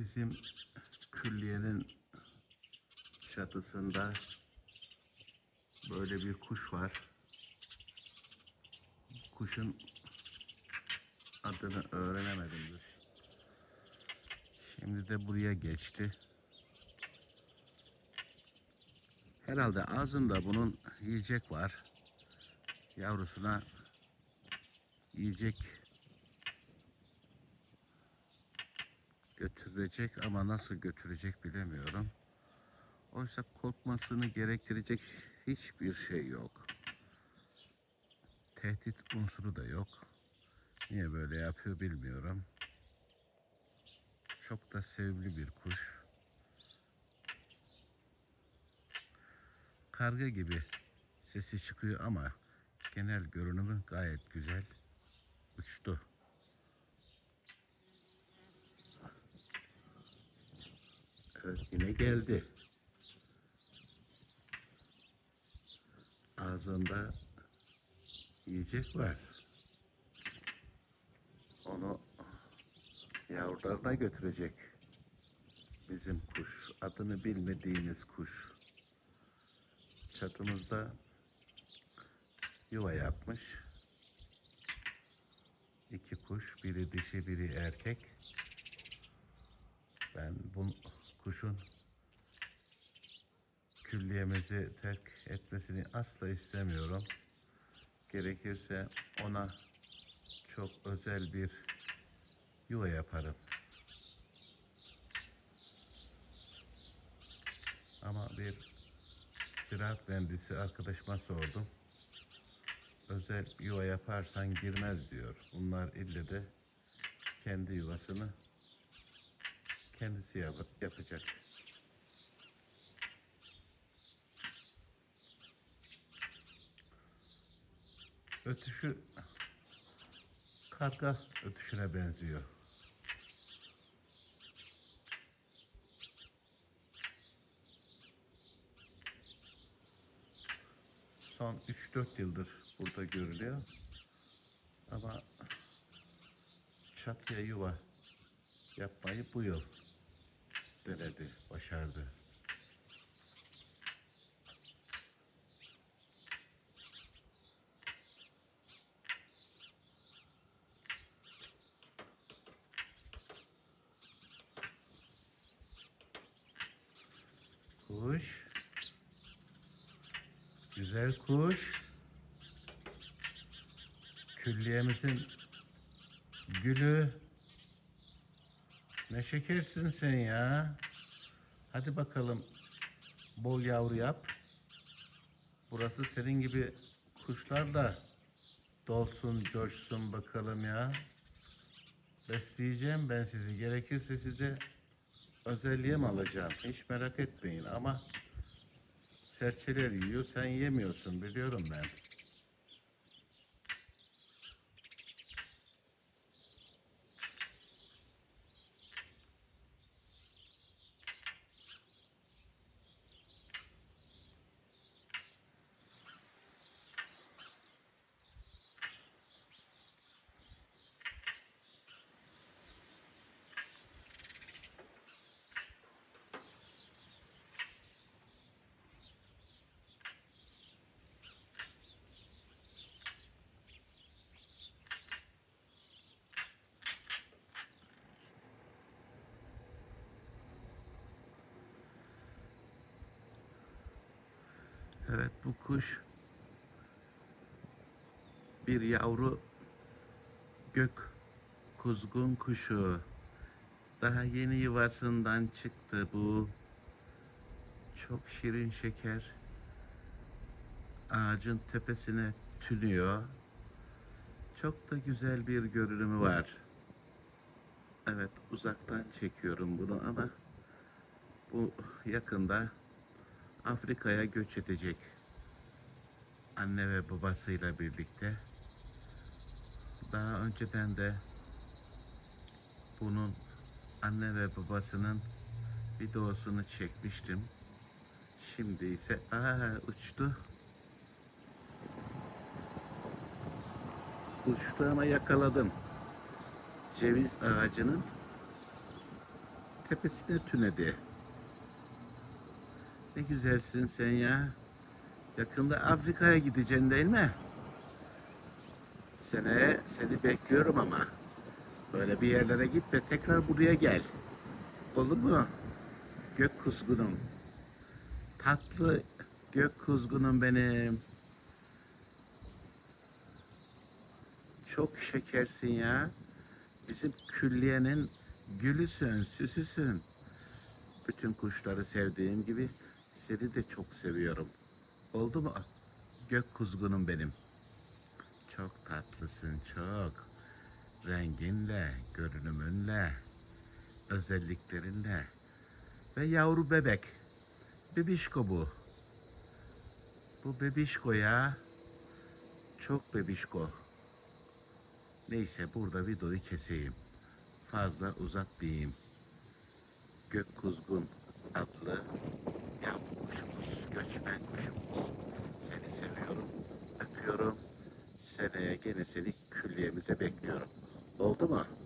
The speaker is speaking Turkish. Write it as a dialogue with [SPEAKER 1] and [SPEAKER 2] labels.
[SPEAKER 1] Bizim külliyenin çatısında böyle bir kuş var. Kuşun adını öğrenemedim. Şimdi de buraya geçti. Herhalde ağzında bunun yiyecek var. Yavrusuna yiyecek götürecek ama nasıl götürecek bilemiyorum. Oysa korkmasını gerektirecek hiçbir şey yok. Tehdit unsuru da yok. Niye böyle yapıyor bilmiyorum. Çok da sevimli bir kuş. Karga gibi sesi çıkıyor ama genel görünümü gayet güzel. Uçtu. Evet yine geldi. Ağzında yiyecek var. Onu yavrularına götürecek. Bizim kuş. Adını bilmediğimiz kuş. Çatımızda yuva yapmış. İki kuş, biri dişi, biri erkek. Ben bu kuşun külliyemizi terk etmesini asla istemiyorum. Gerekirse ona çok özel bir yuva yaparım. Ama bir ziraat mühendisi arkadaşıma sordum. Özel yuva yaparsan girmez diyor. Bunlar ille de kendi yuvasını kendisi yap- yapacak. Ötüşü karga ötüşüne benziyor. Son 3-4 yıldır burada görülüyor. Ama çatıya yuva yapmayı bu yıl denedi, başardı. Kuş. Güzel kuş. Külliyemizin gülü. Ne şekersin sen ya. Hadi bakalım bol yavru yap. Burası senin gibi kuşlarla dolsun, coşsun bakalım ya. Besleyeceğim ben sizi. Gerekirse size özelliğe mi alacağım? Hiç merak etmeyin ama serçeler yiyor, sen yemiyorsun biliyorum ben. Evet bu kuş bir yavru gök kuzgun kuşu. Daha yeni yuvasından çıktı bu. Çok şirin şeker. Ağacın tepesine tünüyor. Çok da güzel bir görünümü var. Evet uzaktan çekiyorum bunu ama bu yakında Afrika'ya göç edecek. Anne ve babasıyla birlikte. Daha önceden de bunun anne ve babasının videosunu çekmiştim. Şimdi ise aa uçtu. Uçtu ama yakaladım. Ceviz ağacının tepesine tünedi. Ne güzelsin sen ya. Yakında Afrika'ya gideceksin değil mi? Seneye seni bekliyorum ama. Böyle bir yerlere gitme tekrar buraya gel. Olur mu? Gök kuzgunum. Tatlı gök kuzgunum benim. Çok şekersin ya. Bizim külliyenin gülüsün, süsüsün. Bütün kuşları sevdiğim gibi seni de çok seviyorum. Oldu mu? Gök kuzgunum benim. Çok tatlısın, çok. Renginle, görünümünle, özelliklerinle. Ve yavru bebek. Bebişko bu. Bu bebişko ya. Çok bebişko. Neyse burada videoyu keseyim. Fazla uzatmayayım. Gök Kuzgun adlı yavru kuşumuz, göçmen kuşumuz. Seni seviyorum, öpüyorum. Seneye